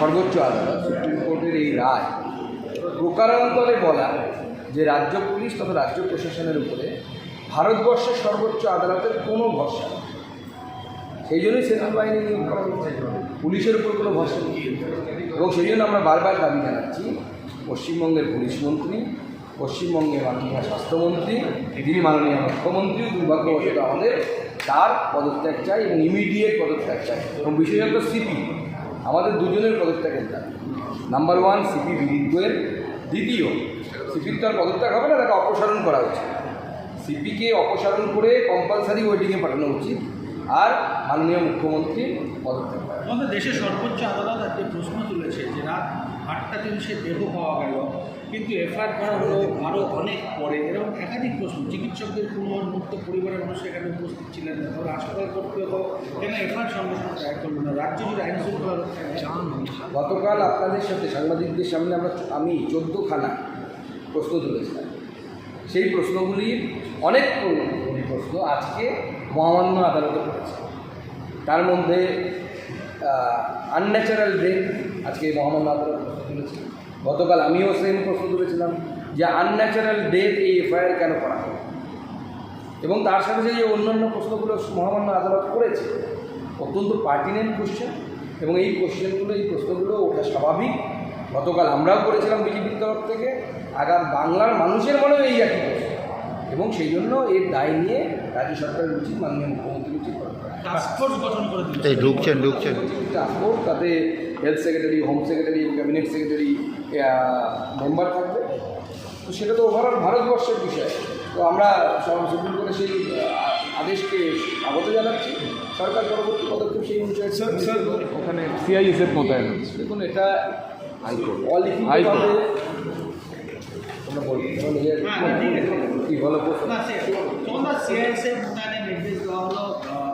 সর্বোচ্চ আদালত, সুপ্রিম কোর্টের এই রায় প্রকারান্তরে বলা যে রাজ্য পুলিশ তথা রাজ্য প্রশাসনের উপরে ভারতবর্ষের সর্বোচ্চ আদালতের কোনো ভরসা নেই। সেই জন্যই সেন্ট্রাল বাহিনী নিয়োগ করা হচ্ছে, পুলিশের উপর কোনো ভরসা নেই এবং সেই জন্য আমরা বারবার দাবি জানাচ্ছি, পশ্চিমবঙ্গের পুলিশ মন্ত্রী, পশ্চিমবঙ্গের মাননীয় স্বাস্থ্যমন্ত্রী যিনি মাননীয় মুখ্যমন্ত্রী, দুর্ভাগ্যবশত আমাদের তার পদত্যাগ চাই এবং ইমিডিয়েট পদত্যাগ চাই এবং বিশেষত সিপি আমাদের দুজনের পদত্যাগ নাম্বার ওয়ান সিপি বিদিত গোয়েল দ্বিতীয় সিপির তো আর পদত্যাগ হবে না, তাকে অপসারণ করা উচিত। সিপিকে অপসারণ করে কম্পালসারি ওয়েটিংয়ে পাঠানো উচিত। আর মাননীয় মুখ্যমন্ত্রী পদত্যাগ। আমাদের দেশের সর্বোচ্চ আদালত আজকে প্রশ্ন তুলেছে যে রাত আটটা দিন সে দেহ পাওয়া গেল, কিন্তু এফআইআর করা হলো আরও অনেক পরে। এরকম একাধিক প্রশ্ন, চিকিৎসকদের কোনো মুক্ত পরিবারের মানুষ এখানে উপস্থিত ছিলেন না তাহলে হাসপাতাল কর্তৃপক্ষ, কেন এফআইআর সঙ্গে সঙ্গে দায়ের করল না? রাজ্য জুড়ে আইন শৃঙ্খলা গতকাল আপনাদের সাথে সাংবাদিকদের সামনে আমরা আমি চোদ্দোখানা প্রশ্ন তুলেছিলাম সেই প্রশ্নগুলির অনেক প্রশ্ন, আজকে মহামান্য আদালতে পড়েছে। তার মধ্যে আনন্যাচারাল ব্রেন আজকে মহামান্য আদালত প্রশ্ন তুলেছে। গতকাল আমিও সেম প্রশ্ন তুলেছিলাম যে আনন্যাচারাল ডেথ এই এফআইআর কেন করা হবে এবং তার সাথে যে অন্যান্য প্রশ্নগুলো মহামান্য আদালত করেছে, অত্যন্ত পার্টিনেন্ট কোশ্চেন এবং এই কোশ্চেনগুলো এই প্রশ্নগুলো ওঠা স্বাভাবিক। গতকাল আমরাও করেছিলাম বিজেপির তরফ থেকে। আগাম বাংলার মানুষের মনেও এই একই প্রশ্ন। এবং সেই জন্য এর দায় নিয়ে রাজ্য সরকারের উচিত মাননীয় মুখ্যমন্ত্রী উচিত করা। টাস্কফোর্স গঠন করে এই ঢুকছেন ঢুকছেন। ট্রান্সপোর্ট তাতে health secretary home secretary cabinet secretary member থাকবে। তো সেটা তো ওভারঅল ভারতবর্ষের বিষয়। তো আমরা সুপ্রিম কোর্টে সেই আদেশকে স্বাগত জানাচ্ছি। সরকার পরবর্তী পদক্ষেপ সেই অনুযায়ী ওখানে সিআইএসএফ মোতায়েন দেখুন এটা হাইকোর্ট অলিখিতভাবে सोना सी आई से मुताने निर्देश गाँव